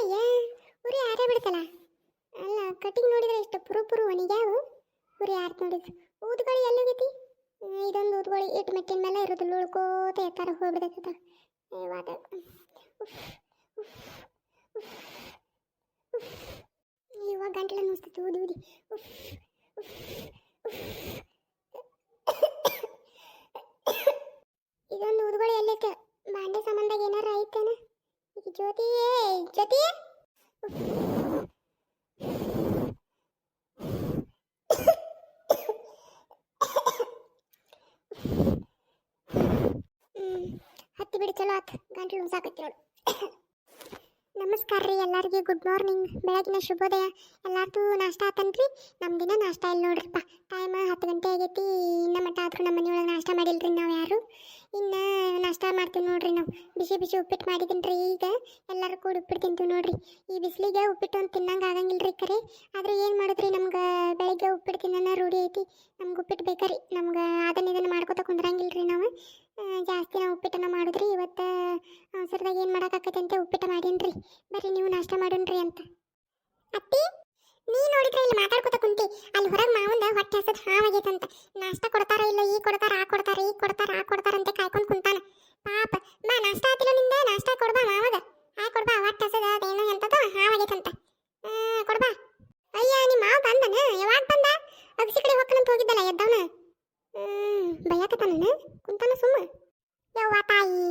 ಅಯ್ಯಯ್ಯ, ಉರಿ ಆರೇ ಬಿಡ್ತಲ್ಲ. ಅಲ್ಲ ಕಟಿಂಗ್ ನೋಡಿದ್ರೆ ಎಷ್ಟು ಪುರು ಪುರು ಒಣಿಗ್ಯಾವು? ಉರಿ ಆರ್ತ್ ನೋಡಿದ್ರು. ಊದ್ಗಳು ಎಲ್ಲೋಗೈತಿ ಇದೊಂದು ಊದ್ಗಳು. ಇಟ್ಟು ಮೆಟ್ಟಿನ ಮೇಲೆ ಇರೋದು ಉಳ್ಕೋತ ಎತ್ತಾರ ಹೋಗ್ಬಿಡ್ತೈತ ಇವಾಗ. ಇವಾಗ ಗಂಟಲ ನೋಡ್ತೈತಿ ಊದಿ ಊದಿ. ಇದೊಂದು ಊದ್ಗಳು ಎಲ್ಲೈತೆ. ಬಾಂಡೆ ಸಂಬಂಧಾಗ ಏನಾರ ಐತೇನ ಈಗ ಜ್ಯೋತಿ? ಹತ್ತಿ ಬಿಡಿ, ಚಲೋ ಆತ್. ಗಂಟಲು ಸಾಕತ್ತಿ ನೋಡು. ನಮಸ್ಕಾರ ರೀ ಎಲ್ಲರಿಗೆ, ಗುಡ್ ಮಾರ್ನಿಂಗ್. ಬೆಳಗಿನ ಶುಭೋದಯ. ಎಲ್ಲಾರ್ದು ನಾಷ್ಟ ಆತನ್ರಿ ನಮ್ಮ ದಿನ ನಾಷ್ಟ ಇಲ್ಲ ನೋಡ್ರಿಪ್ಪ. ಟೈಮ್ ಹತ್ತು ಗಂಟೆ ಆಗೈತಿ. ಇನ್ನ ಮಟ್ಟ ಆದರೂ ನಮ್ಮ ಮನೆಯೊಳಗೆ ನಾಷ್ಟ ಮಾಡಿಲ್ರಿ ನಾವು ಯಾರು. ಇನ್ನು ನಾಷ್ಟ ಮಾಡ್ತೀವಿ ನೋಡ್ರಿ ನಾವು. ಬಿಸಿ ಬಿಸಿ ಉಪ್ಪಿಟ್ಟು ಮಾಡಿದ್ದೀನಿ ಈಗ. ಎಲ್ಲರೂ ಕೂಡ ಉಪ್ಪಿಟ್ಟು ತಿಂತೀವಿ ನೋಡ್ರಿ. ಈ ಬಿಸಿಲಿಗೆ ಉಪ್ಪಿಟ್ಟು ಒಂದು ತಿನ್ನಂಗೆ ಆಗಂಗಿಲ್ಲ ರೀ ಕರೆ. ಆದ್ರೆ ಏನು ಮಾಡಿದ್ರಿ ನಮ್ಗೆ ಬೆಳಿಗ್ಗೆ ಉಪ್ಪಿಟ್ಟು ತಿನ್ನ ರೂಢಿ ಐತಿ. ನಮ್ಗೆ ಉಪ್ಪಿಟ್ಟು ಬೇಕ್ರಿ ನಮ್ಗೆ ಅದನ್ನ ಇದನ್ನು ಮಾಡ್ಕೊತ ಕುಂದ್ರಂಗಿಲ್ಲ ರೀ ನಾವು ಜಾಸ್ತಿ ನಾವು ಉಪ್ಪಿಟ್ಟನ್ನು ಮಾಡಿದ್ರಿ. ಇವತ್ತು ಅವಸರದಾಗ ಏನು ಮಾಡೋಕ್ಕಾಕೈತೆ ಅಂತ ಉಪ್ಪಿಟ್ಟು ಮಾಡೀನ್ರಿ. ಬರ್ರಿ ನೀವು ನಾಷ್ಟ ಮಾಡೋಣ್ರಿ ಅಂತ. ಅತ್ತಿ, ನೀ ನೋಡಿದ್ರೆ ಇಲ್ಲಿ ಮಾತಾಡ್ಕೊತ ಕುಂತಿ. ಅಲ್ಲಿ ಹೊರಗೆ ಮಾವಂದ ಹೊಟ್ಟೆ ಹಸದ್ ಹಾವಾಗೈತಂತ ನಾಷ್ಟ ಕೊಡ್ತಾರ ಆ ಕೊಡ್ತಾರ ಈ ಕೊಡ್ತಾರ ಆ ಕೊಡ್ತಾರ ಅಂತ ಕಾಯ್ಕೊಂಡು ಕುಂತಾನ ಪಾಪ ಮಾ ನಾಷ್ಟ ಆತಿಲ್ಲ ನಿಂದ ನಾಷ್ಟ ಕೊಡ್ಬಾ ಮಾವಗ ಆ ಕೊಡ್ಬಾ ಹೊಟ್ಟೆ ಹಸದ ಅದೇನೋ ಎಂತದ ಹಾವಾಗೈತಂತ ಆ, ಕೊಡ್ಬಾ ಅಯ್ಯ ನಿಮ್ಮ ಮಾವ ಬಂದನ ಯಾವಾಗ ಬಂದ ಅಗಸಿ ಕಡೆ ಹೋಗ್ಕನಂತ ಹೋಗಿದ್ದಲ್ಲ ಎದ್ದವನ ಹ್ಮ್ ಬೈಯಾಕತ್ತಾನ ಕುಂತಾನ ಸುಮ್ಮ ಯವ್ವ ತಾಯಿ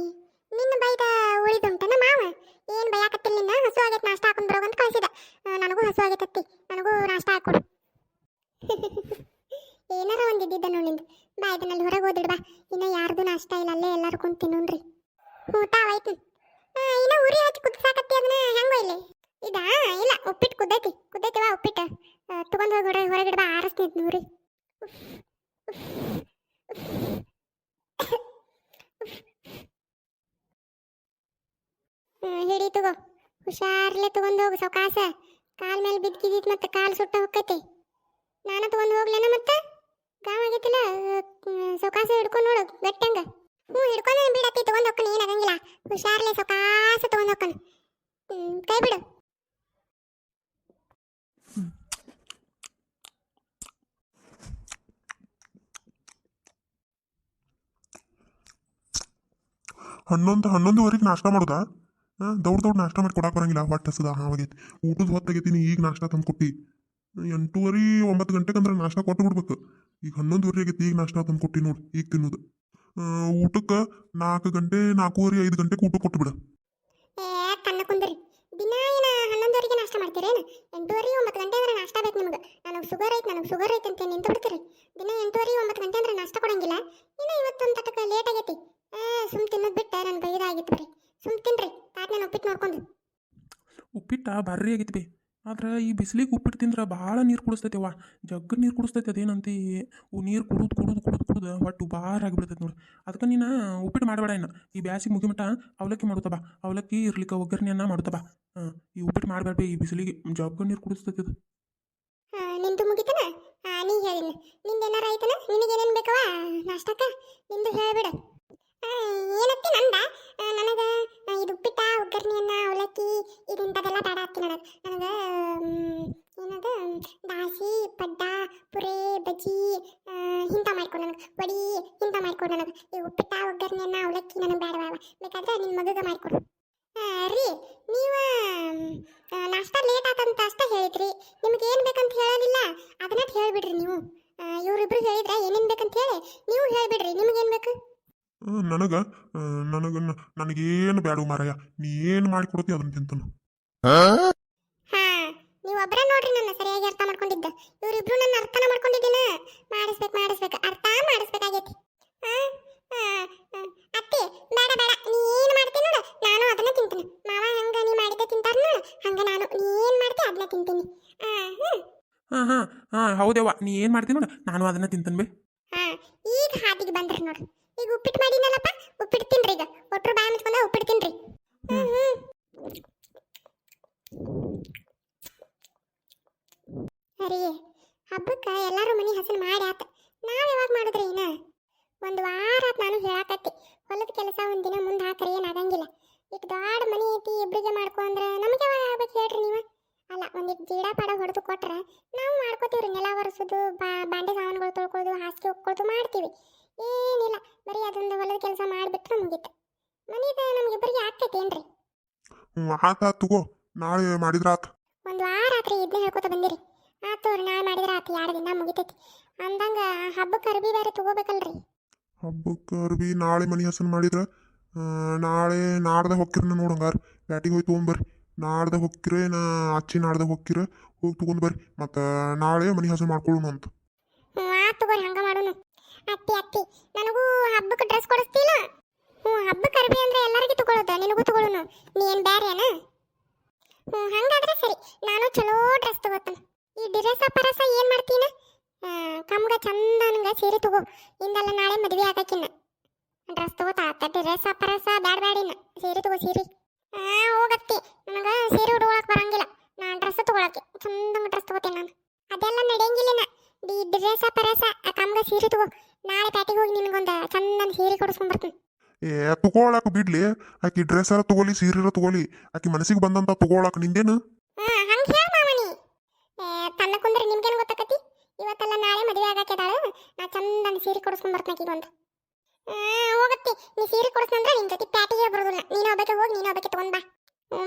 ನಿನ್ನ ಬೈದ ಉಳಿದುಂಟನ ಮಾವ ಏನ್ ಬೈಯಾಕತ್ತಿಲ್ಲ ನಿನ್ನ ಹಸು ಆಗೈತೆ ನಾಷ್ಟ ಹಾಕೊಂಡ್ ಬರೋಗಂತ ಕಳ್ಸಿದ ಆ, ನನಗೂ ಹಸು ಆಗೈತತ್ತಿ ನನಗೂ ನಾಷ್ಟ ಹಾಕೊಡು ಏನಾರ ಒಂದ್ ಇದ್ದಿದ್ದ ನೋಡಿಂದು ಬಾ ಇದನ್ನಲ್ಲಿ ಹೊರಗೆ ಓದಿಡ್ ಬಾ ಇನ್ನ ಯಾರ್ದು ನಾಷ್ಟ ಇಲ್ಲ ಅಲ್ಲೇ ಎಲ್ಲಾರು ಕುಂತ ತಿನ್ನೋಣ್ರಿ ತಾವಾಯ್ತು ಇನ್ನ ಉರಿ ಹಚ್ಚಿ ಕುದಿಸಾಕತ್ತಿ ಅದನ್ನ ಹೆಂಗೋ ಇಲ್ಲಿ. ಇದಾ? ಇಲ್ಲ, ಉಪ್ಪಿಟ್ಟು ಕುದ್ದೈತಿ. ಕುದ್ದೈತಿ ಬಾ ಉಪ್ಪಿಟ್ಟು. ತಗೊಂಡ್ ಹೋಗಿ ಹೊರಗೆ ಹೊರಗಿಡ ಬಾ, ಆರಿಸ್ತೀನಿ ಉರಿ ಹಿಡಿ ತಗೋ. ಹುಷಾರ್ಲೆ ತಗೊಂಡ್ ಹೋಗು ಸೌಕಾಸ ಕಾಲ್ ಮೇಲೆ ಬಿದ್ದಿದ್ದಿತ್ ಮತ್ತೆ ಕಾಲ್ ಸುಟ್ಟ ಹೊಕ್ಕೈತಿ ನಾನು ತಗೊಂಡ್ ಹೋಗ್ಲೇನ ಮತ್ತೆ? ಗಾವ್ ಆಗೈತಿಲ್ಲ. ಸೌಕಾಸ ಹಿಡ್ಕೊಂಡು ನೋಡು ಗಟ್ಟಂಗ ಹ್ಞೂ, ಹಿಡ್ಕೊಂಡು ಬಿಡತ್ತಿ, ತಗೊಂಡ್ ಆಗಂಗಿಲ್ಲ ಹುಷಾರ್ಲೆ ಸೊಕಾಸ ತಗೊಂಡ್ ಹೋಗ್ಕೊಂಡು ಕೈ ಬಿಡು. ಹನ್ನೊಂದು, ಹನ್ನೊಂದುವರೆಗೆ ನಾಷ್ಟ ಮಾಡೋದಾ? ದೌಡ್ ದೌಡ್ ನಾಷ್ಟ ಮಾಡಿ ಕೊಡಕ್ಕೆ ಬರಂಗಿಲ್ಲ, ಹೊಟ್ಟೆ ಹಸದ ಹಾವಾಗೈತಿ ಊಟದ ಹೊತ್ತು ತೆಗಿತೀನಿ, ಈಗ ನಾಷ್ಟ ತಂದು ಕೊಟ್ಟಿ. ಎಂಟೂವರೆ, ಒಂಬತ್ತು ಗಂಟೆಗೆ ಅಂದ್ರೆ ನಾಷ್ಟ ಕೊಟ್ಟು ಬಿಡ್ಬೇಕು. ಈಗ ಹನ್ನೊಂದುವರೆ ಆಗೈತಿ, ಈಗ ನಾಷ್ಟ ತಂದು ಕೊಟ್ಟಿ ನೋಡಿ, ಈಗ ತಿನ್ನೋದು. ಊಟಕ್ಕೆ ನಾಲ್ಕು ಗಂಟೆ ನಾಲ್ಕೂವರೆ ಐದು ಗಂಟೆ ಊಟ ಕೊಟ್ಟು ಬಿಡು ಏ ಕಣ್ಣ ಕುಂದ್ರಿ. ದಿನ ಏನ ಹನ್ನೊಂದುವರೆಗೆ ನಾಷ್ಟ ಮಾಡ್ತೀರೇನು? ಎಂಟೂವರೆ ಒಂಬತ್ತು ಗಂಟೆ ಅಂದ್ರೆ ನಾಷ್ಟ ಬೇಕು ನಿಮ್ಗೆ. ನನಗೆ ಶುಗರ್ ಐತೆ ನನಗೆ ಶುಗರ್ ಐತೆ ಅಂತ ನಿಂತು ಬಿಡ್ತೀರಿ. ದಿನ ಎಂಟೂವರೆ ಒಂಬತ್ತು ಗಂಟೆ ಅಂದ್ರೆ ನಾಷ್ಟ ಕೊಡಂಗಿಲ್ಲ. ಇನ್ನು ಇವತ್ತೊಂದು ತಟಕ ಲೇಟ್ ಆಗೈತಿ. ಏ ಸುಮ್ ತಿನ್ನೋದು ಬಿಟ್ಟೆ ನನ್ನ ಬೈದಾಗಿತ್ತು ಬರ್ರಿ ಸುಮ್ ತಿನ್ರಿ. ತಾಟ್ ನಾನು ಉಪ್ಪಿಟ್ಟು ನೋಡ್ಕೊಂಡು. ಉಪ್ಪಿಟ್ಟ ಭಾರಿ ಆಗಿತ್ತು ಬಿ. ಆದ್ರೆ ಈ ಬಿಸಿಲಿಗೆ ಉಪ್ಪಿಟ್ಟು ತಿಂದ್ರೆ ಭಾಳ ನೀರು ಕುಡಿಸ್ತೈತಿ ಅವ್ವ. ಜಗ್ಗ ನೀರು ಕುಡಿಸ್ತೈತಿ ಅದೇನಂತಿ ನೀರು ಕುಡಿದು ಕುಡಿದು ಕುಡಿದು ಕುಡಿದು ಒಟ್ಟು ಭಾರ ಆಗಿಬಿಡ್ತೈತಿ ನೋಡಿ. ಅದಕ್ಕೆ ನೀನು ಉಪ್ಪಿಟ್ಟು ಮಾಡಬೇಡ ಇನ್ನು. ಈ ಬ್ಯಾಸಿಗೆ ಮುಗಿಮಟ ಅವಲಕ್ಕಿ ಮಾಡುತ್ತಬ. ಅವಲಕ್ಕಿ ಇರ್ಲಿಕ್ಕೆ ಒಗ್ಗರಣೆಯನ್ನ ಮಾಡುತ್ತಬ. ಈ ಉಪ್ಪಿಟ್ಟು ಮಾಡಬೇಡ ಈ ಬಿಸಿಲಿಗೆ. ಜಗ್ಗ ನೀರು ಕುಡಿಸ್ತೈತೆ ಹಾ, ನಿಂದು ಮುಗಿತನ? ನೀ ಹೇಳಿನ ನಿಂದ ಏನಾರ ಐತನ ನಿನಗೇನೇನು ಬೇಕವ ನಾಷ್ಟಕ್ಕ? ನಿಂದು ಏನತ್ತೆ ನಂದ? ನನಗ ಇದು ಉಪ್ಪಿಟ್ಟ ಒಗ್ಗರಣೆಯನ್ನ ವಡಿ ಇಂಥ ಮಾಡ್ಕೊಡು ನನಗೆ. ಈ ಉಪ್ಪಿಟ್ಟ ಒಗ್ಗರಣೆಯನ್ನ ಅವಲಕ್ಕಿ ನನಗೆ ಬೇಡವಾವ ಬೇಕಾದ್ರೆ ನಿನ್ನ ಮಗಗೆ ಮಾಡ್ಕೊಡು. ಆ, ರೀ ನೀವು ನಾಷ್ಟಾ ಲೇಟ್ ಆತಂತ ಅಷ್ಟೇ ಹೇಳಿದ್ರಿ. ನಿಮ್ಗೆ ಏನು ಬೇಕಂತ ಹೇಳಲಿಲ್ಲ. ಅದನ್ನ ಹೇಳಿಬಿಡ್ರಿ ನೀವು. ಇವರಿಬ್ರು ಹೇಳಿದ್ರೆ ಏನೇನು ಬೇಕಂತ ಹೇಳಿ ನೀವು ಹೇಳ್ಬಿಡ್ರಿ. ನಿಮ್ಗೇನು ಬೇಕು? ನನಗೆ ನನಗೆ ನನಗೇನು ಬೇಡ ಮಾರಾಯ. ನೀ ಏನು ಮಾಡಿ ಕೊಡ್ತೀಯ ಅದನ್ನ ತಿಂತನು. ಹಾ? ನೀವು ಒಬ್ಬರೇ ನೋಡ್ರಿ ನನ್ನ ಸರಿಯಾಗಿ ಅರ್ಥ ಮಾಡ್ಕೊಂಡಿದ್ದ. ಇವರಿಬ್ರು ನನ್ನ ಅರ್ಥನ ಮಾಡ್ಕೊಂಡಿದ್ದೀನ ಮಾಡಿಸ್ಬೇಕು ಮಾಡಿಸ್ಬೇಕು. ಮಾಡಿಸ್ಬೇಕಾಗೈತಿ? ಅತ್ತಿ ಬೇಡ ಬೇಡ ನೀ ಏನು ಮಾಡ್ತೀನಿ ನೋಡು. ನಾನು ಅದನ್ನ ತಿಂತೀನಿ. ಮಾವ ಹಂಗ ನೀ ಮಾಡಿದ್ದೆ ತಿಂತಾರ ನೋಡು. ಹಂಗ ನಾನು ನೀ ಏನು ಮಾಡ್ತಿ ಅದನ್ನ ತಿಂತೀನಿ. ಹಾಂ ಹಾಂ ಹಾಂ ಹೌದೇವ್ವ. ನೀ ಏನು ಮಾಡ್ತೀನಿ ನೋಡು. ನಾನು ಅದನ್ನ ತಿಂತೀನಿ ಬೇ. ಹಾ ಈಗ ಹಾದಿಗೆ ಬಂದ್ರಿ ನೋಡು. ಈಗ ಉಪ್ಪಿಟ್ಟು ಮಾಡಿನಲ್ಲಪ್ಪ. ಉಪ್ಪಿಟ್ಟು ತಿನ್ರಿ ಈಗ. ಒಟ್ರು ಬಾಯಿ ಮುಚ್ಕೊಂಡ ಉಪ್ಪಿಟ್ಟು ತಿನ್ರಿ. ಅರಿ ಹಬ್ಬಕ್ಕೆ ಎಲ್ಲಾರು ಮನೆ ಹಸನ್ ಮಾಡಿ ಆತ. ನಾವ್ ಯಾವಾಗ ಮಾಡಿದ್ರಿ ಇನ್ನ? ಒಂದು ವಾರ ನಾನು ಹೇಳಾಕತ್ತಿ. ಹೊಲದ ಕೆಲಸ ಒಂದಿನ ಮುಂದೆ ಹಾಕ್ರಿ ಏನಾಗಂಗಿಲ್ಲ ಈಗ ದೊಡ್ಡ ಮನೆ ಐತಿ ಇಬ್ರಿಗೆ ಮಾಡ್ಕೊ ಅಂದ್ರೆ ನಮಗೆ ಯಾವಾಗ ಆಗ್ಬೇಕು ಹೇಳ್ರಿ ನೀವು? ಅಲ್ಲ ಒಂದಿಟ್ಟು ಜೀಡ ಪಾಡ ಹೊಡೆದು ಕೊಟ್ರೆ ನಾವು ಮಾಡ್ಕೋತೀವ್ರಿ ನೆಲ ಒರೆಸೋದು ಬಾ ಬಾಂಡೆ ಸಾಮಾನುಗಳು ತೊಳ್ಕೊಳ್ಳೋದು ಹಾಸಿಗೆ ಹೋಗ್ಕೊಳ್ಳೋದು ಮಾಡ್ತೀವಿ. ಏನಿಲ್ಲ ಬರೀ ಅದೊಂದು ಹೊಲದ ಕೆಲಸ ಮಾಡಿಬಿಟ್ರೆ ಮುಗೀತು. ಮನೇದು ನಮ್ಗಿಬ್ಬರಿಗೆ ಆಗ್ತೈತೇನ್ರಿ ಆತ ತಗೋ. ನಾಳೆ ಮಾಡಿದ್ರ ಆತ. ಒಂದು ವಾರ ಆತ್ರಿ ಇದನ್ನ ಹೇಳ್ಕೊತ ಬಂದಿರಿ. ಆತು ನಾಳೆ ಮಾಡಿದ್ರೆ ಆತು ಎರಡು ದಿನ ಮುಗಿತೈತಿ. ಅಂದಂಗ ಹಬ್ಬಕ್ಕೆ ಅರ್ಬಿ ಬೇರೆ ತಗೋಬೇಕಲ್ರಿ. ಹಬ್ಬಕ್ಕೆ ಅರ್ಬಿ ನಾಳೆ ಮನೆ ಹಸನ್ ಮಾಡಿದ್ರ ನಾಳೆ ನಾಡ್ದ ಹೊಕ್ಕಿರ ನೋಡಂಗಾರ ಬ್ಯಾಟಿಗೆ ಹೋಗಿ ತೊಗೊಂಬರ್ರಿ ನಾಡ್ದ ಹೊಕ್ಕಿರೆ ನಾ ಅಚ್ಚಿ ನಾಡ್ದ ಹೊಕ್ಕಿರ ಹೋಗಿ ತಗೊಂಡ್ ಬರ್ರಿ. ಮತ್ತು ನಾಳೆ ಮನೆ ಹಸನ್ ಮಾಡ್ಕೊಳ್ಳೋಣ ಅಂತ. ತಗೋರಿ ಹಂಗ ಮಾಡೋಣ ಅತ್ತಿ ಅತ್ತಿ ನನಗೂ ಹಬ್ಬಕ್ಕೆ ಡ್ರೆಸ್ ಕೊಡಿಸ್ತಿಲ್ಲ. ಹ್ಞೂ ಹಬ್ಬಕ್ಕೆ ಅರ್ಬಿ ಅಂದ್ರೆ ಎಲ್ಲರಿಗೂ ತಗೊಳ್ಳೋದು ನಿನಗೂ ತಗೊಳ್ಳೋನು ನೀ ಏನು ಬ್ಯಾರೇನ? ಹ್ಞೂ ಹಂಗಾದ್ರೆ ಸರಿ ನಾನು ಚಲೋ ಡ್ರೆಸ್ ತಗೋತೀನಿ. ಈ ಡ್ರೆಸ್ ಪರಸ ಏನು ಮಾಡ್ತೀನ? ಕಮ್ಗ ಚಂದ ನಂಗೆ ಸೀರೆ ತಗೋ. ಇಂದಲ್ಲ ನಾಳೆ ಮದುವೆ ಆಗಕ್ಕಿನ್ನ ಡ್ರೆಸ್ ತಗೋತಾ ತಟ್ಟಿ ಡ್ರೆಸ್ ಅಪ್ಪರಸ ಬ್ಯಾಡ ಬ್ಯಾಡಿನ ಸೀರೆ ತಗೋ ಸೀರೆ. ಹಾ ಹೋಗತ್ತಿ. ನನಗೆ ಸೀರೆ ಉಟ್ಕೊಳಕ್ ಬರಂಗಿಲ್ಲ. ನಾನು ಡ್ರೆಸ್ ತಗೊಳಕ್ಕೆ. ಚಂದಂಗ ಡ್ರೆಸ್ ತಗೋತೀನಿ ನಾನು. ಅದೆಲ್ಲ ನಡೆಯಂಗಿಲ್ಲ ಡಿ ಡ್ರೆಸ್ ಪರಸ ಆ ಕಮ್ಗ ಸೀರೆ ತಗೋ. ನಾಳೆ ಪ್ಯಾಟಿಗೆ ಹೋಗಿ ನಿನಗೊಂದು ಚಂದನ ಸೀರೆ ಕೊಡಿಸ್ಕೊಂಡ್ ಬರ್ತೀನಿ. ಏ ತಗೊಳಕ್ ಬಿಡ್ಲಿ. ಆಕಿ ಡ್ರೆಸ್ ಎಲ್ಲ ತಗೋಲಿ ಸೀರೆರ ತಗೋಲಿ ಆಕಿ ಮನಸ್ಸಿಗೆ ಬಂದಂತ ತಗೊಳಕ್ ನಿಂದೇನು? ಹಂಗ ಹೇಳ ಮಾಮನಿ ತನ್ನ ಕುಂದ್ರೆ ನಿಮ್ಗೇನು ಗೊತ್ತಾಕತಿ? ಇವತ್ತೆಲ್ಲ ನಾಳೆ ಮದುವೆ ಆಗಕ್ಕೆದಾಳ ನಾ ಚಂದ ಸೀರೆ ಕೊಡಿಸ್ಕೊಂಡ್ ಬರ್ತೀನಿ ಹೋಗತ್ತೆ ಹೋಗತ್ತಿ. ನೀ ಸೀರೆ ಕೊಡಿಸ್ನಂದ್ರೆ ನಿನ್ ಜೊತೆ ಪ್ಯಾಟಿಗೆ ಬರೋದಿಲ್ಲ. ನೀನು ಒಬ್ಬಕ್ಕೆ ಹೋಗಿ, ನೀನು ಒಬ್ಬಕ್ಕೆ ತಗೊಂಡ್ ಬಾ.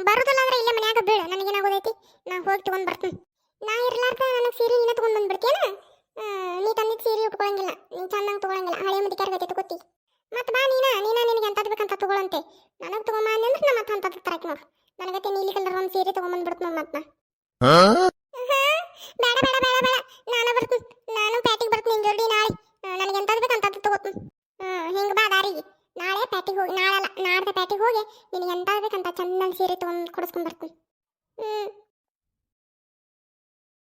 ಬರೋದಿಲ್ಲ ಅಂದ್ರೆ ಇಲ್ಲೇ ಮನ್ಯಾಗ ಬೀಳು. ನನಗೇನಾಗೋದೈತಿ? ನಾ ಹೋಗಿ ತಗೊಂಡ್ ಬರ್ತೀನಿ. ನಾ ಇರ್ಲಾರ್ದ ನನಗೆ ಸೀರೆ ನೀನೇ ತಗೊಂಡ್ ಬಂದ್ಬಿಡ್ತೀಯನ? ನೀ ತಂದಿದ್ದು ಸೀರೆ ಉಟ್ಕೊಳಂಗಿಲ್ಲ. ನೀನ್ ಚಂದಂಗೆ ತಗೊಳಂಗಿಲ್ಲ. ಹಳೆ ಮುದಿಕಾರ ಗತಿ ತಗೋತಿ ಮತ್ತೆ ಬಾ ನೀನ. ನೀನ ನಿನಗೆ ಎಂತದ್ ಬೇಕಂತ ತಗೊಳಂತೆ. ನನಗೆ ತಗೊಂಬ ಅಂದ್ರೆ ನಾ ಮತ್ತೆ ಅಂತದ್ ತರಕ್ಕೆ ನೋಡು. ನನಗತ್ತೆ ನೀಲಿ ಕಲರ್ ಒಂದು ಸೀರೆ ತಗೊಂಬಂದ್ಬಿಡ್ತು ನೋಡಿ ಮತ್ತೆ ಬೇಡ ಬೇಡ ಬೇಡ ಬೇಡ. ನಾನು ಬರ್ತೀನಿ.